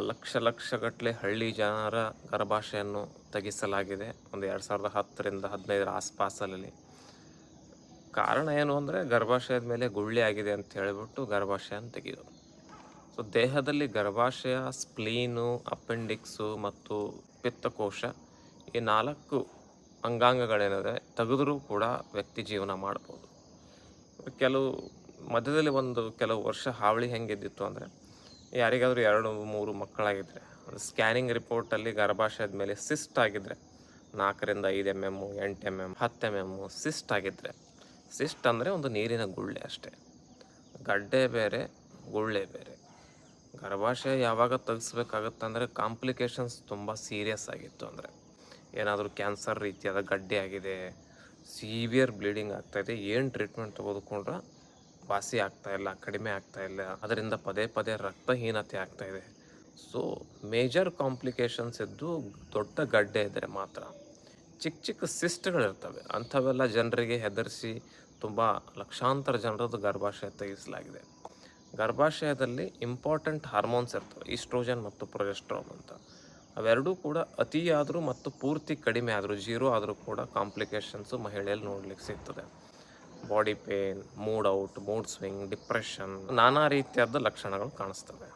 ಲಕ್ಷ ಲಕ್ಷಗಟ್ಟಲೆ ಹಳ್ಳಿ ಜನರ ಕರಭಾಷೆಯನ್ನು ತೆಗೆಸಲಾಗಿದೆ ಒಂದು ಎರಡು ಸಾವಿರದ ಹತ್ತರಿಂದ ಹದಿನೈದರ ಆಸ್ಪಾಸಲ್ಲಿ ಕಾರಣ ಏನು ಅಂದರೆ ಗರ್ಭಾಶಯದ ಮೇಲೆ ಗುಳ್ಳೆ ಆಗಿದೆ ಅಂತ ಹೇಳಿಬಿಟ್ಟು ಗರ್ಭಾಶಯನ ತೆಗೆದು ಸೊ ದೇಹದಲ್ಲಿ ಗರ್ಭಾಶಯ, ಸ್ಪ್ಲೀನು, ಅಪೆಂಡಿಕ್ಸು ಮತ್ತು ಪಿತ್ತಕೋಶ ಈ ನಾಲ್ಕು ಅಂಗಾಂಗಗಳೇನಿದೆ ತೆಗೆದರೂ ಕೂಡ ವ್ಯಕ್ತಿ ಜೀವನ ಮಾಡ್ಬೋದು. ಕೆಲವು ಮಧ್ಯದಲ್ಲಿ ಒಂದು ಕೆಲವು ವರ್ಷ ಹಾವಳಿ ಹೆಂಗಿದ್ದಿತ್ತು ಅಂದರೆ ಯಾರಿಗಾದ್ರೂ ಎರಡು, ಮೂರು ಮಕ್ಕಳಾಗಿದ್ದರೆ ಸ್ಕ್ಯಾನಿಂಗ್ ರಿಪೋರ್ಟಲ್ಲಿ ಗರ್ಭಾಶಯದ ಮೇಲೆ ಸಿಸ್ಟ್ ಆಗಿದ್ದರೆ ನಾಲ್ಕರಿಂದ ಐದು ಎಂ ಎಮ್ಮು ಎಂಟು ಎಂ ಎಂ ಹತ್ತು ಎಂ ಎಮ್ಮು ಸಿಸ್ಟ್ ಆಗಿದ್ದರೆ ಸಿಸ್ಟ್ ಅಂದರೆ ಒಂದು ನೀರಿನ ಗುಳ್ಳೆ ಅಷ್ಟೇ. ಗಡ್ಡೆ ಬೇರೆ, ಗುಳ್ಳೆ ಬೇರೆ. ಗರ್ಭಾಶಯ ಯಾವಾಗ ತೆಗೆಸ್ಬೇಕಾಗತ್ತಂದರೆ ಕಾಂಪ್ಲಿಕೇಶನ್ಸ್ ತುಂಬ ಸೀರಿಯಸ್ ಆಗಿತ್ತು ಅಂದರೆ. ಏನಾದರೂ ಕ್ಯಾನ್ಸರ್ ರೀತಿಯಾದ ಗಡ್ಡೆ ಆಗಿದೆ, ಸೀವಿಯರ್ ಬ್ಲೀಡಿಂಗ್ ಆಗ್ತಾಯಿದೆ ಏನು ಟ್ರೀಟ್ಮೆಂಟ್ ತೆಗೆದುಕೊಂಡ್ರೆ ವಾಸಿ ಆಗ್ತಾ ಇಲ್ಲ, ಕಡಿಮೆ ಆಗ್ತಾ ಇಲ್ಲ. ಅದರಿಂದ ಪದೇ ಪದೇ ರಕ್ತಹೀನತೆ ಆಗ್ತಾ ಇದೆ. ಸೊ ಮೇಜರ್ ಕಾಂಪ್ಲಿಕೇಶನ್ಸ್ ಇದ್ದು ದೊಡ್ಡ ಗಡ್ಡೆ ಇದ್ದರೆ ಮಾತ್ರ. ಚಿಕ್ಕ ಚಿಕ್ಕ ಸಿಸ್ಟ್ಗಳಿರ್ತವೆ ಅಂಥವೆಲ್ಲ ಜನರಿಗೆ ಹೆದರಿಸಿ ತುಂಬ ಲಕ್ಷಾಂತರ ಜನರದ್ದು ಗರ್ಭಾಶಯ ತೆಗೆಸಲಾಗಿದೆ ಗರ್ಭಾಶಯದಲ್ಲಿ ಇಂಪಾರ್ಟೆಂಟ್ ಹಾರ್ಮೋನ್ಸ್ ಇರ್ತವೆ. ಈಸ್ಟ್ರೋಜನ್ ಮತ್ತು ಪ್ರೊಜೆಸ್ಟ್ರಾನ್ ಅಂತ. ಅವೆರಡೂ ಕೂಡ ಅತಿಯಾದರೂ ಮತ್ತು ಪೂರ್ತಿ ಕಡಿಮೆ ಆದರೂ ಜೀರೋ ಆದರೂ ಕೂಡ ಕಾಂಪ್ಲಿಕೇಶನ್ಸು ಮಹಿಳೆಯಲ್ಲಿ ನೋಡಲಿಕ್ಕೆ ಸಿಗ್ತದೆ. Body pain mood out mood swing depression ನಾನಾ ರೀತಿಯಾದ ಲಕ್ಷಣಗಳು ಕಾಣಿಸ್ತವೆ.